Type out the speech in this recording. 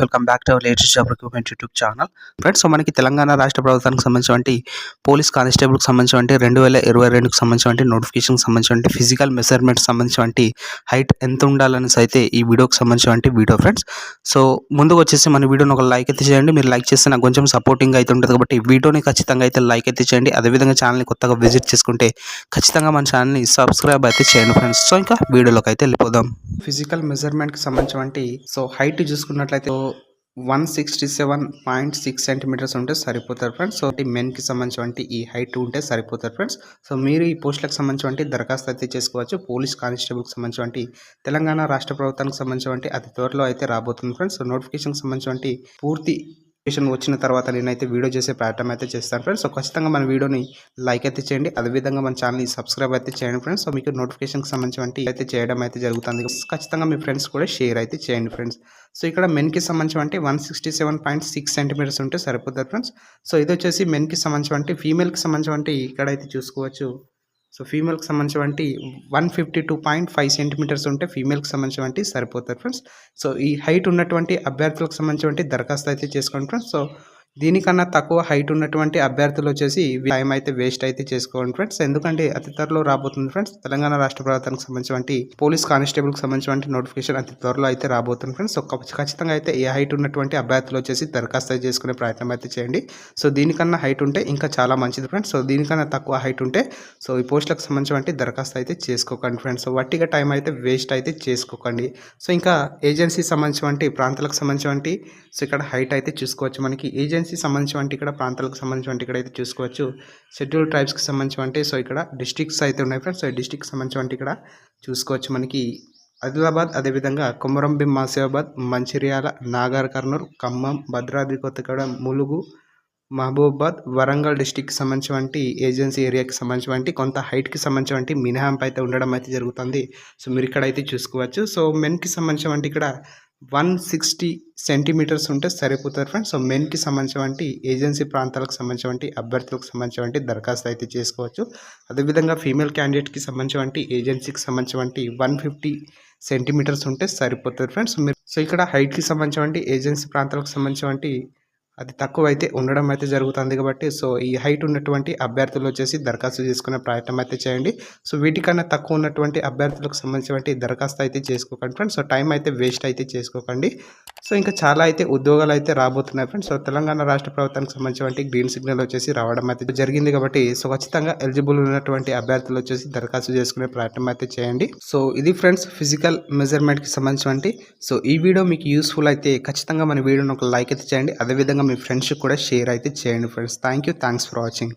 Welcome back to our latest job recruitment YouTube channel friends so మనకి తెలంగాణ రాష్ట్ర ప్రభుత్వానికి సంబంధించి పోలీస్ కానిస్టేబుల్కి సంబంధించి రెండు వేల ఇరవై రెండుకి సంబంధించి నోటిఫికేషన్కి సంబంధించి ఫిజికల్ మెజర్మెంట్ సంబంధించి హైట్ ఎంత ఉండాలనేసి అయితే ఈ వీడియోకి సంబంధించి వీడియో ఫ్రెండ్స్ సో ముందుకు వచ్చేసి మన వీడియోని ఒక లైక్ అయితే చేయండి. మీరు లైక్ చేస్తే నాకు కొంచెం సపోర్టింగ్ అయితే ఉంటుంది. కాబట్టి వీడియోని ఖచ్చితంగా అయితే లైక్ అయితే చేయండి. అదేవిధంగా ఛానల్ని కొత్తగా విజిట్ చేసుకుంటే ఖచ్చితంగా మన ఛానల్ని సబ్స్క్రైబ్ అయితే చేయండి ఫ్రెండ్స్ సో ఇంకా వీడియోలోకి అయితే వెళ్ళిపోదాం. ఫిజికల్ మెజర్మెంట్కి సంబంధించి సో హైట్ చూసుకున్నట్లయితే one sixty seven point six centimetres ఉంటే సరిపోతారు ఫ్రెండ్స్ సో మెన్కి సంబంధించి ఈ హైట్ ఉంటే సరిపోతారు ఫ్రెండ్స్ సో మీరు ఈ పోస్టులకు సంబంధించి దరఖాస్తు అయితే చేసుకోవచ్చు. పోలీస్ కానిస్టేబుల్కి సంబంధించి తెలంగాణ రాష్ట్ర ప్రభుత్వానికి సంబంధించి అతి త్వరలో అయితే రాబోతుంది ఫ్రెండ్స్ సో నోటిఫికేషన్కి సంబంధించి పూర్తి నోటిఫికేషన్ వచ్చిన తర్వాత నేనైతే వీడియో చేసే ప్రయత్నం అయితే చేస్తాను ఫ్రెండ్స్ సో ఖచ్చితంగా మన వీడియోని లైక్ అయితే చేయండి. అదేవిధంగా మన ఛానల్ని సబ్స్క్రైబ్ అయితే చేయండి ఫ్రెండ్స్ సో మీకు నోటిఫికేషన్కి సంబంధించి అయితే చేయడం అయితే జరుగుతుంది. ఖచ్చితంగా మీ ఫ్రెండ్స్ కూడా షేర్ అయితే చేయండి ఫ్రెండ్స్ సో ఇక్కడ మెన్కి సంబంధించి one sixty seven point six centimetres ఉంటే సరిపోతుంది ఫ్రెండ్స్ సో ఇది వచ్చేసి మెన్కి సంబంధించి ఫీమేల్కి సంబంధించి ఇక్కడైతే చూసుకోవచ్చు. సో ఫీమేల్కి సంబంధించినటువంటి one fifty two point five centimetres ఉంటే ఫీమేల్కి సంబంధించినటువంటి సరిపోతారు ఫ్రెండ్స్. సో ఈ హైట్ ఉన్నటువంటి అభ్యర్థులకు సంబంధించినటువంటి దరఖాస్తు అయితే చేసుకోండి ఫ్రెండ్స్. సో దీనికన్నా తక్కువ హైట్ ఉన్నటువంటి అభ్యర్థులు వచ్చేసి టైం అయితే వేస్ట్ అయితే చేసుకోండి ఫ్రెండ్స్ ఎందుకంటే అతి త్వరలో రాబోతుంది ఫ్రెండ్స్ తెలంగాణ రాష్ట్ర ప్రభుత్వానికి సంబంధించి పోలీస్ కానిస్టేబుల్కి సంబంధించిన నోటిఫికేషన్ అతి త్వరలో అయితే రాబోతుంది ఫ్రెండ్స్ ఖచ్చితంగా అయితే ఏ హైట్ ఉన్నటువంటి అభ్యర్థులు వచ్చేసి దరఖాస్తు చేసుకునే ప్రయత్నం అయితే చేయండి. సో దీనికన్నా హైట్ ఉంటే ఇంకా చాలా మంచిది ఫ్రెండ్స్ సో దీనికన్నా తక్కువ హైట్ ఉంటే సో ఈ పోస్టులకు సంబంధించిన దరఖాస్తు అయితే చేసుకోకండి ఫ్రెండ్స్ సో వట్టిగా టైం అయితే వేస్ట్ అయితే చేసుకోకండి. సో ఇంకా ఏజెన్సీ సంబంధించిన ప్రాంతాలకు సంబంధించిన సో ఇక్కడ హైట్ అయితే చూసుకోవచ్చు. మనకి ఏజెన్సీ ఏజెన్సీ సంబంధించినటువంటి ఇక్కడ ప్రాంతాలకు సంబంధించినటువంటి ఇక్కడ అయితే చూసుకోవచ్చు. షెడ్యూల్ ట్రైబ్స్కి సంబంధించినవంటే సో ఇక్కడ డిస్ట్రిక్ట్స్ అయితే ఉన్నాయి ఫ్రెండ్స్. సో డిస్టిక్ సంబంధించి ఇక్కడ చూసుకోవచ్చు మనకి. ఆదిలాబాద్ అదేవిధంగా కొమరంభీం మాసియాబాద్ మంచిర్యాల నాగర్ కర్నూలు ఖమ్మం భద్రాద్రి కొత్తగూడెం ములుగు మహబూబాబాద్ వరంగల్ డిస్టిక్కి సంబంధించి ఏజెన్సీ ఏరియాకి సంబంధించి కొంత హైట్కి సంబంధించి మినహాంపు అయితే ఉండడం అయితే జరుగుతుంది. సో మీరు ఇక్కడ అయితే చూసుకోవచ్చు. సో మెన్కి సంబంధించి ఇక్కడ వన్ సిక్స్టీ సెంటీమీటర్స్ ఉంటే సరిపోతారు ఫ్రెండ్స్. సో మెన్కి సంబంధించి ఏజెన్సీ ప్రాంతాలకు సంబంధించి అభ్యర్థులకు సంబంధించి దరఖాస్తు అయితే చేసుకోవచ్చు. అదేవిధంగా ఫీమేల్ క్యాండిడేట్కి సంబంధించి ఏజెన్సీకి సంబంధించి వన్ ఫిఫ్టీ సెంటీమీటర్స్ ఉంటే సరిపోతుంది ఫ్రెండ్స్. మీరు సో ఇక్కడ హైట్కి సంబంధించి ఏజెన్సీ ప్రాంతాలకు సంబంధించి అది తక్కువ అయితే ఉండడం అయితే జరుగుతుంది కాబట్టి సో ఈ హైట్ ఉన్నటువంటి అభ్యర్థులు వచ్చేసి దరఖాస్తు చేసుకునే ప్రయత్నం అయితే చేయండి. సో వీటికన్నా తక్కువ ఉన్నటువంటి అభ్యర్థులకు సంబంధించినటువంటి దరఖాస్తు అయితే చేసుకోకండి ఫ్రెండ్స్ సో టైం అయితే వేస్ట్ అయితే చేసుకోకండి. సో ఇంకా చాలా అయితే ఉద్యోగాలు అయితే రాబోతున్నాయి ఫ్రెండ్స్ సో తెలంగాణ రాష్ట్ర ప్రభుత్వానికి సంబంధించినటువంటి గ్రీన్ సిగ్నల్ వచ్చేసి రావడం అయితే జరిగింది కాబట్టి సో ఖచ్చితంగా ఎలిజిబుల్ ఉన్నటువంటి అభ్యర్థులు వచ్చేసి దరఖాస్తు చేసుకునే ప్రయత్నం అయితే చేయండి. సో ఇది ఫ్రెండ్స్ ఫిజికల్ మెజర్మెంట్కి సంబంధించినటువంటి. సో ఈ వీడియో మీకు యూస్ఫుల్ అయితే ఖచ్చితంగా మన వీడియోని ఒక లైక్ అయితే చేయండి. అదేవిధంగా మీ ఫ్రెండ్స్కి కూడా షేర్ అయితే చేయండి friends. Thank you thanks for watching